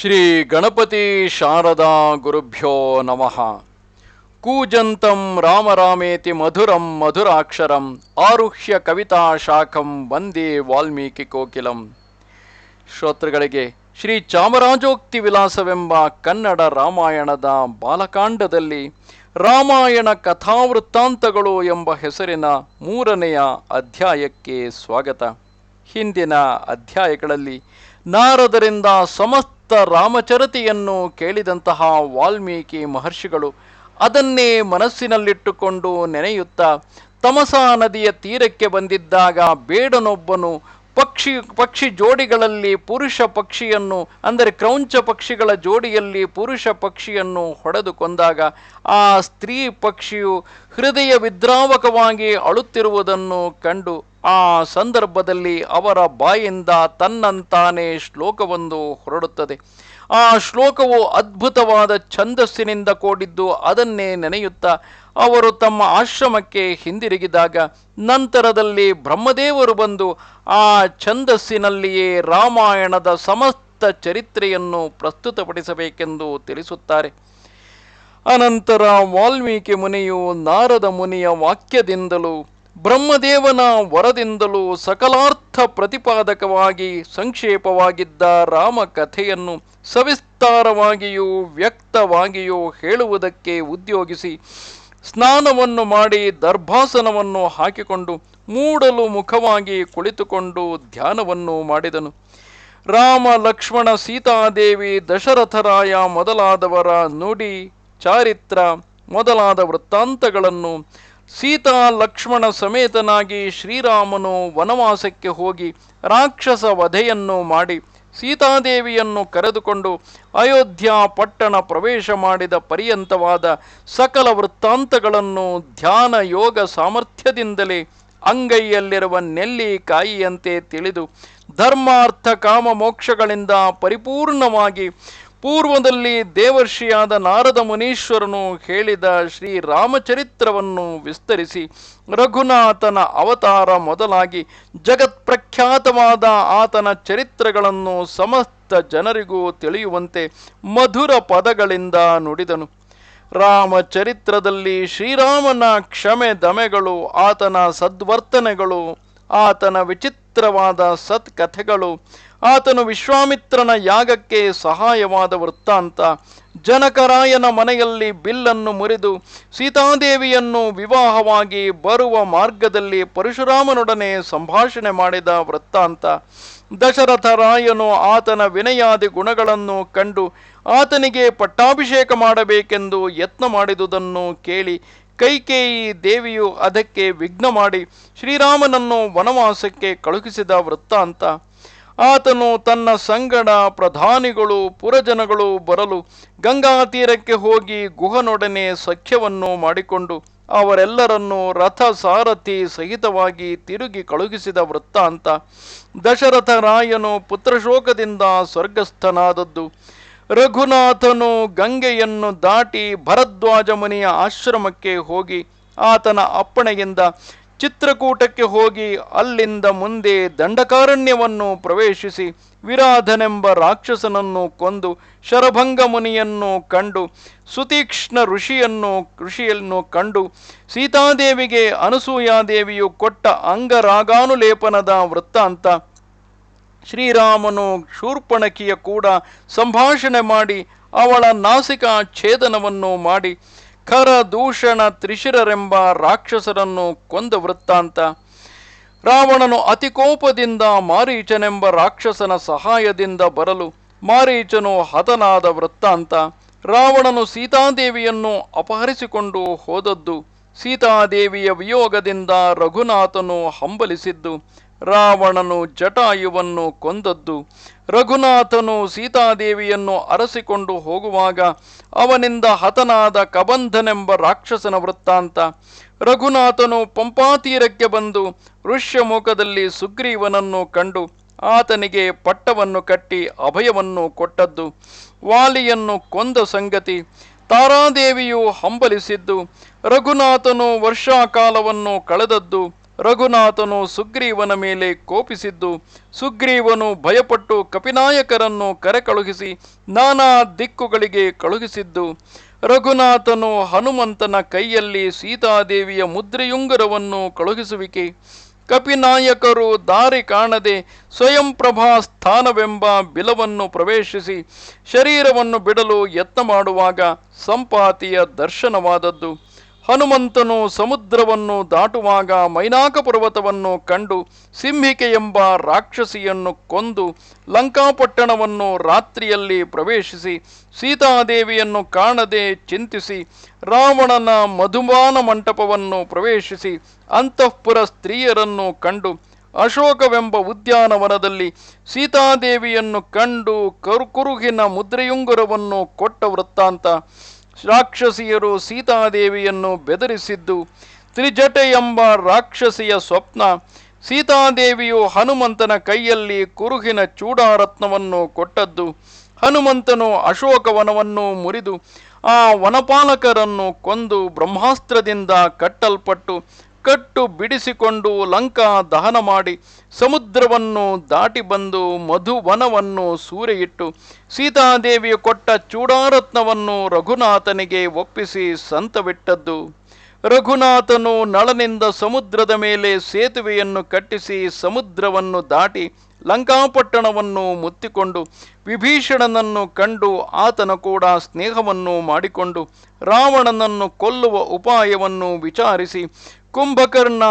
ಶ್ರೀ ಗಣಪತಿ ಶಾರದಾ ಗುರುಭ್ಯೋ ನಮಃ. ಕೂಜಂತಂ ರಾಮರಾಮೇತಿ ಮಧುರಂ ಮಧುರಾಕ್ಷರಂ ಆರುಹ್ಯ ಕವಿತಾ ಶಾಖಂ ವಂದೇ ವಾಲ್ಮೀಕಿ ಕೋಕಿಲಂ. ಶ್ರೋತೃಗಳಿಗೆ ಶ್ರೀ ಚಾಮರಾಜೋಕ್ತಿ ವಿಲಾಸವೆಂಬ ಕನ್ನಡ ರಾಮಾಯಣದ ಬಾಲಕಾಂಡದಲ್ಲಿ ರಾಮಾಯಣ ಕಥಾವೃತ್ತಾಂತಗಳು ಎಂಬ ಹೆಸರಿನ ಮೂರನೆಯ ಅಧ್ಯಾಯಕ್ಕೆ ಸ್ವಾಗತ. ಹಿಂದಿನ ಅಧ್ಯಾಯಗಳಲ್ಲಿ ನಾರದರಿಂದ ಸಮಸ್ತ ರಾಮಚರಿತೆಯನ್ನು ಕೇಳಿದಂತಹ ವಾಲ್ಮೀಕಿ ಮಹರ್ಷಿಗಳು ಅದನ್ನೇ ಮನಸ್ಸಿನಲ್ಲಿಟ್ಟುಕೊಂಡು ನೆನೆಯುತ್ತಾ ತಮಸಾ ನದಿಯ ತೀರಕ್ಕೆ ಬಂದಿದ್ದಾಗ ಬೇಡನೊಬ್ಬನು ಪಕ್ಷಿ ಪಕ್ಷಿ ಜೋಡಿಗಳಲ್ಲಿ ಪುರುಷ ಪಕ್ಷಿಯನ್ನು, ಅಂದರೆ ಕ್ರೌಂಚ ಪಕ್ಷಿಗಳ ಜೋಡಿಯಲ್ಲಿ ಪುರುಷ ಪಕ್ಷಿಯನ್ನು ಹೊಡೆದು ಕೊಂದಾಗ ಆ ಸ್ತ್ರೀ ಪಕ್ಷಿಯು ಹೃದಯ ವಿದ್ರಾವಕವಾಗಿ ಅಳುತ್ತಿರುವುದನ್ನು ಕಂಡು ಆ ಸಂದರ್ಭದಲ್ಲಿ ಅವರ ಬಾಯಿಂದ ತನ್ನಂತಾನೇ ಶ್ಲೋಕವೊಂದು ಹೊರಡುತ್ತದೆ. ಆ ಶ್ಲೋಕವು ಅದ್ಭುತವಾದ ಛಂದಸ್ಸಿನಿಂದ ಕೂಡಿದ್ದು ಅದನ್ನೇ ನೆನೆಯುತ್ತಾ ಅವರು ತಮ್ಮ ಆಶ್ರಮಕ್ಕೆ ಹಿಂದಿರುಗಿದಾಗ ನಂತರದಲ್ಲಿ ಬ್ರಹ್ಮದೇವರು ಬಂದು ಆ ಛಂದಸ್ಸಿನಲ್ಲಿಯೇ ರಾಮಾಯಣದ ಸಮಸ್ತ ಚರಿತ್ರೆಯನ್ನು ಪ್ರಸ್ತುತಪಡಿಸಬೇಕೆಂದು ತಿಳಿಸುತ್ತಾರೆ. ಅನಂತರ ವಾಲ್ಮೀಕಿ ಮುನಿಯು ನಾರದ ಮುನಿಯ ವಾಕ್ಯದಿಂದಲೂ ಬ್ರಹ್ಮದೇವನ ವರದಿಂದಲೂ ಸಕಲಾರ್ಥ ಪ್ರತಿಪಾದಕವಾಗಿ ಸಂಕ್ಷೇಪವಾಗಿದ್ದ ರಾಮ ಕಥೆಯನ್ನು ಸವಿಸ್ತಾರವಾಗಿಯೂ ವ್ಯಕ್ತವಾಗಿಯೂ ಹೇಳುವುದಕ್ಕೆ ಉದ್ಯೋಗಿಸಿ ಸ್ನಾನವನ್ನು ಮಾಡಿ ದರ್ಭಾಸನವನ್ನು ಹಾಕಿಕೊಂಡು ಮೂಡಲು ಮುಖವಾಗಿ ಕುಳಿತುಕೊಂಡು ಧ್ಯಾನವನ್ನು ಮಾಡಿದನು. ರಾಮ, ಲಕ್ಷ್ಮಣ, ಸೀತಾದೇವಿ, ದಶರಥರಾಯ ಮೊದಲಾದವರ ನುಡಿ, ಚಾರಿತ್ರ ಮೊದಲಾದ ವೃತ್ತಾಂತಗಳನ್ನು ಸೀತಾ ಲಕ್ಷ್ಮಣ ಸಮೇತನಾಗಿ ಶ್ರೀರಾಮನು ವನವಾಸಕ್ಕೆ ಹೋಗಿ ರಾಕ್ಷಸ ವಧೆಯನ್ನು ಮಾಡಿ ಸೀತಾದೇವಿಯನ್ನು ಕರೆದುಕೊಂಡು ಅಯೋಧ್ಯ ಪಟ್ಟಣ ಪ್ರವೇಶ ಮಾಡಿದ ಪರ್ಯಂತವಾದ ಸಕಲ ವೃತ್ತಾಂತಗಳನ್ನು ಧ್ಯಾನ ಯೋಗ ಸಾಮರ್ಥ್ಯದಿಂದಲೇ ಅಂಗೈಯಲ್ಲಿರುವ ನೆಲ್ಲಿಕಾಯಿಯಂತೆ ತಿಳಿದು ಧರ್ಮಾರ್ಥ ಕಾಮ ಮೋಕ್ಷಗಳಿಂದ ಪರಿಪೂರ್ಣವಾಗಿ ಪೂರ್ವದಲ್ಲಿ ದೇವರ್ಷಿಯಾದ ನಾರದ ಮುನೀಶ್ವರನು ಹೇಳಿದ ಶ್ರೀ ರಾಮಚರಿತ್ರವನ್ನು ವಿಸ್ತರಿಸಿ ರಘುನಾಥನ ಅವತಾರ ಮೊದಲಾಗಿ ಜಗತ್ಪ್ರಖ್ಯಾತವಾದ ಆತನ ಚರಿತ್ರಗಳನ್ನು ಸಮಸ್ತ ಜನರಿಗೂ ತಿಳಿಯುವಂತೆ ಮಧುರ ಪದಗಳಿಂದ ನುಡಿದನು. ರಾಮಚರಿತ್ರದಲ್ಲಿ ಶ್ರೀರಾಮನ ಕ್ಷಮೆ ದಮೆಗಳು, ಆತನ ಸದ್ವರ್ತನೆಗಳು, ಆತನ ವಿಚಿತ್ರವಾದ ಸತ್ಕಥೆಗಳು. ಆತನು ವಿಶ್ವಾಮಿತ್ರನ ಯಾಗಕ್ಕೆ ಸಹಾಯವಾದ ವೃತ್ತಾಂತ. ಜನಕರಾಯನ ಮನೆಯಲ್ಲಿ ಬಿಲ್ಲನ್ನು ಮುರಿದು ಸೀತಾದೇವಿಯನ್ನು ವಿವಾಹವಾಗಿ ಬರುವ ಮಾರ್ಗದಲ್ಲಿ ಪರಶುರಾಮನೊಡನೆ ಸಂಭಾಷಣೆ ಮಾಡಿದ ವೃತ್ತಾಂತ. ದಶರಥರಾಯನು ಆತನ ವಿನಯಾದಿ ಗುಣಗಳನ್ನು ಕಂಡು ಆತನಿಗೆ ಪಟ್ಟಾಭಿಷೇಕ ಮಾಡಬೇಕೆಂದು ಯತ್ನ ಮಾಡಿದುದನ್ನು ಕೇಳಿ ಕೈಕೇಯಿ ದೇವಿಯು ಅದಕ್ಕೆ ವಿಘ್ನ ಮಾಡಿ ಶ್ರೀರಾಮನನ್ನು ವನವಾಸಕ್ಕೆ ಕಳುಹಿಸಿದ ವೃತ್ತಾಂತ ಆತನು ತನ್ನ ಸಂಗಡ ಪ್ರಧಾನಿಗಳು, ಪುರಜನಗಳು ಬರಲು ಗಂಗಾ ತೀರಕ್ಕೆ ಹೋಗಿ ಗುಹನೊಡನೆ ಸಖ್ಯವನ್ನು ಮಾಡಿಕೊಂಡು ಅವರೆಲ್ಲರನ್ನು ರಥ ಸಾರಥಿ ಸಹಿತವಾಗಿ ತಿರುಗಿ ಕಳುಹಿಸಿದ ವೃತ್ತಾಂತ ದಶರಥ ರಾಯನು ಪುತ್ರಶೋಕದಿಂದ ಸ್ವರ್ಗಸ್ಥನಾದದ್ದು. ರಘುನಾಥನು ಗಂಗೆಯನ್ನು ದಾಟಿ ಭರದ್ವಾಜ ಮುನಿಯ ಆಶ್ರಮಕ್ಕೆ ಹೋಗಿ ಆತನ ಅಪ್ಪಣೆಯಿಂದ ಚಿತ್ರಕೂಟಕ್ಕೆ ಹೋಗಿ ಅಲ್ಲಿಂದ ಮುಂದೆ ದಂಡಕಾರಣ್ಯವನ್ನು ಪ್ರವೇಶಿಸಿ ವಿರಾಧನೆಂಬ ರಾಕ್ಷಸನನ್ನು ಕೊಂದು ಶರಭಂಗ ಮುನಿಯನ್ನು ಕಂಡು, ಸುತೀಕ್ಷ್ಣ ಋಷಿಯನ್ನು ಋಷಿಯನ್ನು ಕಂಡು, ಸೀತಾದೇವಿಗೆ ಅನಸೂಯಾದೇವಿಯು ಕೊಟ್ಟ ಅಂಗರಾಗಾನುಲೇಪನದ ವೃತ್ತಾಂತ ಶ್ರೀರಾಮನು ಶೂರ್ಪಣಕಿಯ ಕೂಡ ಸಂಭಾಷಣೆ ಮಾಡಿ ಅವಳ ನಾಸಿಕ ಛೇದನವನ್ನು ಮಾಡಿ, ಖರ ದೂಷಣ ತ್ರಿಶಿರರೆಂಬ ರಾಕ್ಷಸರನ್ನು ಕೊಂದ ವೃತ್ತಾಂತ. ರಾವಣನು ಅತಿಕೋಪದಿಂದ ಮಾರೀಚನೆಂಬ ರಾಕ್ಷಸನ ಸಹಾಯದಿಂದ ಬರಲು ಮಾರೀಚನು ಹತನಾದ ವೃತ್ತಾಂತ. ರಾವಣನು ಸೀತಾದೇವಿಯನ್ನು ಅಪಹರಿಸಿಕೊಂಡು ಹೋದದ್ದು, ಸೀತಾದೇವಿಯ ವಿಯೋಗದಿಂದ ರಘುನಾಥನು ಹಂಬಲಿಸಿದ್ದು ರಾವಣನು ಜಟಾಯುವನ್ನು ಕೊಂದದ್ದು. ರಘುನಾಥನು ಸೀತಾದೇವಿಯನ್ನು ಅರಸಿಕೊಂಡು ಹೋಗುವಾಗ ಅವನಿಂದ ಹತನಾದ ಕಬಂಧನೆಂಬ ರಾಕ್ಷಸನ ವೃತ್ತಾಂತ. ರಘುನಾಥನು ಪಂಪಾತೀರಕ್ಕೆ ಬಂದು ಋಷ್ಯಮುಖದಲ್ಲಿ ಸುಗ್ರೀವನನ್ನು ಕಂಡು ಆತನಿಗೆ ಪಟ್ಟವನ್ನು ಕಟ್ಟಿ ಅಭಯವನ್ನು ಕೊಟ್ಟದ್ದು. ವಾಲಿಯನ್ನು ಕೊಂದ ಸಂಗತಿ ತಾರಾದೇವಿಯು ಹಂಬಲಿಸಿದ್ದು. ರಘುನಾಥನು ವರ್ಷಾಕಾಲವನ್ನು ಕಳೆದದ್ದು. ರಘುನಾಥನು ಸುಗ್ರೀವನ ಮೇಲೆ ಕೋಪಿಸಿದ್ದು, ಸುಗ್ರೀವನು ಭಯಪಟ್ಟು ಕಪಿನಾಯಕರನ್ನು ಕರೆಕಳುಹಿಸಿ ನಾನಾ ದಿಕ್ಕುಗಳಿಗೆ ಕಳುಹಿಸಿದ್ದು, ರಘುನಾಥನು ಹನುಮಂತನ ಕೈಯಲ್ಲಿ ಸೀತಾದೇವಿಯ ಮುದ್ರೆಯುಂಗರವನ್ನು ಕಳುಹಿಸುವಿಕೆ, ಕಪಿನಾಯಕರು ದಾರಿ ಕಾಣದೆ ಸ್ವಯಂಪ್ರಭಾ ಸ್ಥಾನವೆಂಬ ಬಿಲವನ್ನು ಪ್ರವೇಶಿಸಿ ಶರೀರವನ್ನು ಬಿಡಲು ಯತ್ನ ಮಾಡುವಾಗ ಸಂಪಾತಿಯ ದರ್ಶನವಾದದ್ದು. ಹನುಮಂತನು ಸಮುದ್ರವನ್ನು ದಾಟುವಾಗ ಮೈನಾಕ ಪರ್ವತವನ್ನು ಕಂಡು ಸಿಂಹಿಕೆ ಎಂಬ ರಾಕ್ಷಸಿಯನ್ನು ಕೊಂದು ಲಂಕಾಪಟ್ಟಣವನ್ನು ರಾತ್ರಿಯಲ್ಲಿ ಪ್ರವೇಶಿಸಿ ಸೀತಾದೇವಿಯನ್ನು ಕಾಣದೆ ಚಿಂತಿಸಿ ರಾವಣನ ಮಧುಮಾನ ಮಂಟಪವನ್ನು ಪ್ರವೇಶಿಸಿ ಅಂತಃಪುರ ಸ್ತ್ರೀಯರನ್ನು ಕಂಡು ಅಶೋಕವೆಂಬ ಉದ್ಯಾನವನದಲ್ಲಿ ಸೀತಾದೇವಿಯನ್ನು ಕಂಡು ಕರ್ಕುರುಗಿನ ಮುದ್ರೆಯುಂಗುರವನ್ನು ಕೊಟ್ಟ ವೃತ್ತಾಂತ. ರಾಕ್ಷಸಿಯರು ಸೀತಾದೇವಿಯನ್ನು ಬೆದರಿಸಿದ್ದು ತ್ರಿಜಟೆ ಎಂಬ ರಾಕ್ಷಸಿಯ ಸ್ವಪ್ನ, ಸೀತಾದೇವಿಯು ಹನುಮಂತನ ಕೈಯಲ್ಲಿ ಕುರುಹಿನ ಚೂಡಾರತ್ನವನ್ನು ಕೊಟ್ಟದ್ದು, ಹನುಮಂತನು ಅಶೋಕವನವನ್ನು ಮುರಿದು ಆ ವನಪಾಲಕರನ್ನು ಕೊಂದು ಬ್ರಹ್ಮಾಸ್ತ್ರದಿಂದ ಕಟ್ಟಲ್ಪಟ್ಟು ಕಟ್ಟು ಬಿಡಿಸಿಕೊಂಡು ಲಂಕಾ ದಹನ ಮಾಡಿ ಸಮುದ್ರವನ್ನು ದಾಟಿ ಬಂದು ಮಧುವನವನ್ನು ಸೂರೆಯಿಟ್ಟು ಸೀತಾದೇವಿಯು ಕೊಟ್ಟ ಚೂಡಾರತ್ನವನ್ನು ರಘುನಾಥನಿಗೆ ಒಪ್ಪಿಸಿ ಸಂತವಿಟ್ಟದ್ದು. ರಘುನಾಥನು ನಳನಿಂದ ಸಮುದ್ರದ ಮೇಲೆ ಸೇತುವೆಯನ್ನು ಕಟ್ಟಿಸಿ ಸಮುದ್ರವನ್ನು ದಾಟಿ ಲಂಕಾಪಟ್ಟಣವನ್ನು ಮುತ್ತಿಕೊಂಡು ವಿಭೀಷಣನನ್ನು ಕಂಡು ಆತನ ಕೂಡ ಸ್ನೇಹವನ್ನು ಮಾಡಿಕೊಂಡು ರಾವಣನನ್ನು ಕೊಲ್ಲುವ ಉಪಾಯವನ್ನು ವಿಚಾರಿಸಿ ಕುಂಭಕರ್ಣ,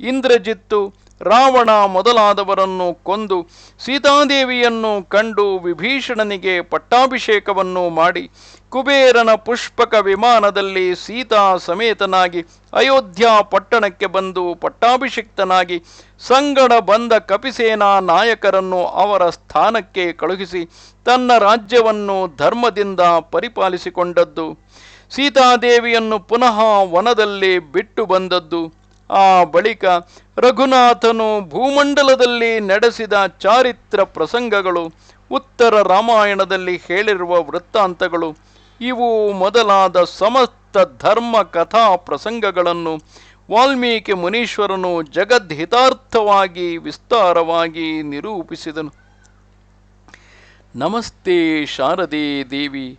ಇಂದ್ರಜಿತ್ತು, ರಾವಣ ಮೊದಲಾದವರನ್ನು ಕೊಂದು ಸೀತಾದೇವಿಯನ್ನು ಕಂಡು ವಿಭೀಷಣನಿಗೆ ಪಟ್ಟಾಭಿಷೇಕವನ್ನು ಮಾಡಿ ಕುಬೇರನ ಪುಷ್ಪಕ ವಿಮಾನದಲ್ಲಿ ಸೀತಾ ಸಮೇತನಾಗಿ ಅಯೋಧ್ಯ ಪಟ್ಟಣಕ್ಕೆ ಬಂದು ಪಟ್ಟಾಭಿಷಿಕ್ತನಾಗಿ ಸಂಗಡ ಬಂದ ಕಪಿಸೇನಾ ನಾಯಕರನ್ನು ಅವರ ಸ್ಥಾನಕ್ಕೆ ಕಳುಹಿಸಿ ತನ್ನ ರಾಜ್ಯವನ್ನು ಧರ್ಮದಿಂದ ಪರಿಪಾಲಿಸಿಕೊಂಡದ್ದು. ಸೀತಾದೇವಿಯನ್ನು ಪುನಃ ವನದಲ್ಲಿ ಬಿಟ್ಟು ಬಂದದ್ದು. ಆ ಬಳಿಕ ರಘುನಾಥನು ಭೂಮಂಡಲದಲ್ಲಿ ನಡೆಸಿದ ಚಾರಿತ್ರ ಪ್ರಸಂಗಗಳು, ಉತ್ತರ ರಾಮಾಯಣದಲ್ಲಿ ಹೇಳಿರುವ ವೃತ್ತಾಂತಗಳು, ಇವು ಮೊದಲಾದ ಸಮಸ್ತ ಧರ್ಮ ಕಥಾ ಪ್ರಸಂಗಗಳನ್ನು ವಾಲ್ಮೀಕಿ ಮುನೀಶ್ವರನು ಜಗದ್ಹಿತಾರ್ಥವಾಗಿ ವಿಸ್ತಾರವಾಗಿ ನಿರೂಪಿಸಿದನು. ನಮಸ್ತೆ ಶಾರದೇ ದೇವಿ.